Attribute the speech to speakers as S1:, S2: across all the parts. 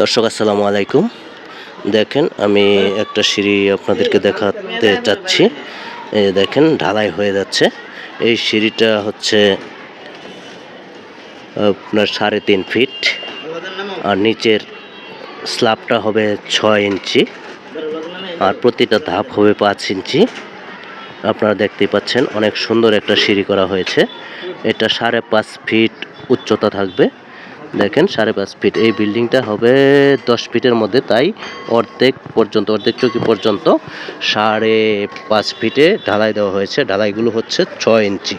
S1: দর্শক, আসসালামু আলাইকুম। দেখেন, আমি একটা সিঁড়ি আপনাদেরকে দেখাতে চাচ্ছি এই দেখেন, ঢালাই হয়ে যাচ্ছে। এই সিঁড়িটা হচ্ছে আপনার সাড়ে তিন ফিট। আর নিচের স্ল্যাবটা হবে ছয় ইঞ্চি। আর প্রতিটা ধাপ হবে পাঁচ ইঞ্চি। আপনারা দেখতেই পাচ্ছেন, অনেক সুন্দর একটা সিঁড়ি করা হয়েছে। এটা সাড়ে পাঁচ ফিট উচ্চতা থাকবে। দেখেন, সাড়ে পাঁচ ফিট এই বিল্ডিংটা হবে দশ ফিটের মধ্যে, তাই অর্ধেক পর্যন্ত, অর্ধেক চৌকি পর্যন্ত সাড়ে পাঁচ ফিটে ঢালাই দেওয়া হয়েছে। ঢালাইগুলো হচ্ছে ছয় ইঞ্চি।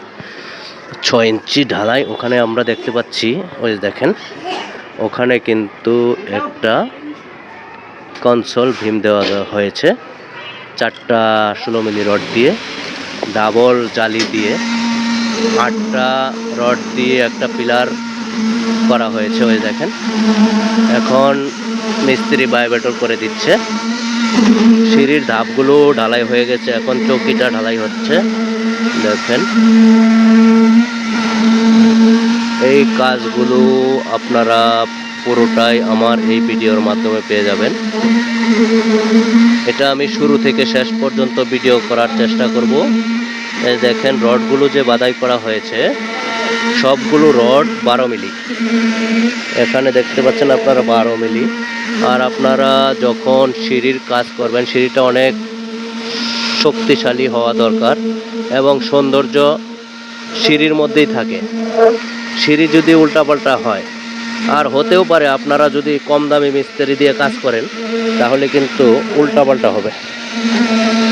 S1: ছয় ইঞ্চি ঢালাই ওখানে আমরা দেখতে পাচ্ছি, ওই দেখেন, ওখানে কিন্তু একটা কনসোল ভীম দেওয়া হয়েছে, চারটা ষোলো মিলি রড দিয়ে ডাবল জালি দিয়ে, আটটা রড দিয়ে একটা পিলার করা হয়েছে ওই দেখেন। এখন মিস্ত্রি বায়োবেটর করে দিচ্ছে। সিঁড়ির ধাপগুলো ঢালাই হয়ে গেছে, এখন চৌকিটা ঢালাই হচ্ছে। দেখেন। এই কাজগুলো আপনারা পুরোটাই আমার এই ভিডিওর মাধ্যমে পেয়ে যাবেন। এটা আমি শুরু থেকে শেষ পর্যন্ত ভিডিও করার চেষ্টা করব। দেখেন, রডগুলো যে বাদাই করা হয়েছে সবগুলো রড বারো মিলি। এখানে দেখতে পাচ্ছেন আপনারা বারো মিলি। আর আপনারা যখন সিঁড়ির কাজ করবেন, সিঁড়িটা অনেক শক্তিশালী হওয়া দরকার এবং সৌন্দর্য সিঁড়ির মধ্যেই থাকে। সিঁড়ি যদি উল্টাপাল্টা হয়, আর হতেও পারে আপনারা যদি কম দামি মিস্ত্রি দিয়ে কাজ করেন, তাহলে কিন্তু উল্টাপাল্টা হবে।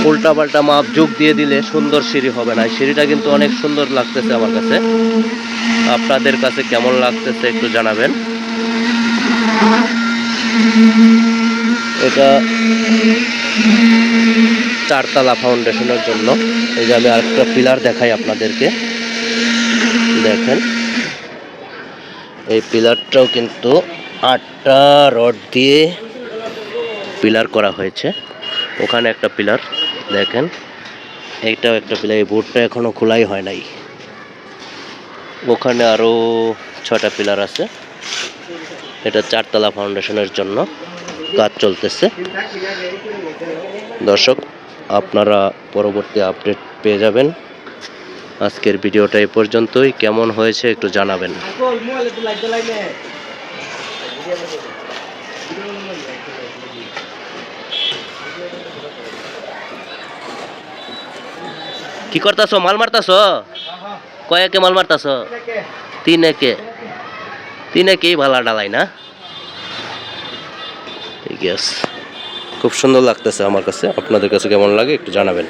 S1: উল্টাপাল্টা মাপ যোগ দিয়ে দিলে সুন্দর সিঁড়ি হবে না। সিঁড়িটা কিন্তু অনেক সুন্দর লাগতেছে আমার কাছে। আপনাদের কাছে কেমন লাগতেছে একটু জানাবেন। এটা চারতলা ফাউন্ডেশনের জন্য। এই যে আমি আরেকটা পিলার দেখাই আপনাদেরকে। দেখেন। এই পিলারটাও কিন্তু আটটা রড দিয়ে পিলার করা হয়েছে। ওখানে একটা পিলার। দেখেন, এইটাও একটা পিলার এই বোর্ডটা এখনও খোলাই হয় নাই। ওখানে আরও ছটা পিলার আছে। এটা চারতলা ফাউন্ডেশনের জন্য কাজ চলতেছে। দর্শক, আপনারা পরবর্তী আপডেট পেয়ে যাবেন। আজকের ভিডিওটা এই পর্যন্তই। কেমন হয়েছে একটু জানাবেন। কি করতাছো? মাল মারতাছো? কয়েকে মাল মারতাছো? তিন একে তিন একেই ভালা ডালাই না? ঠিক আছে। খুব সুন্দর লাগতেছে আমার কাছে। আপনাদের কাছে কেমন লাগে একটু জানাবেন।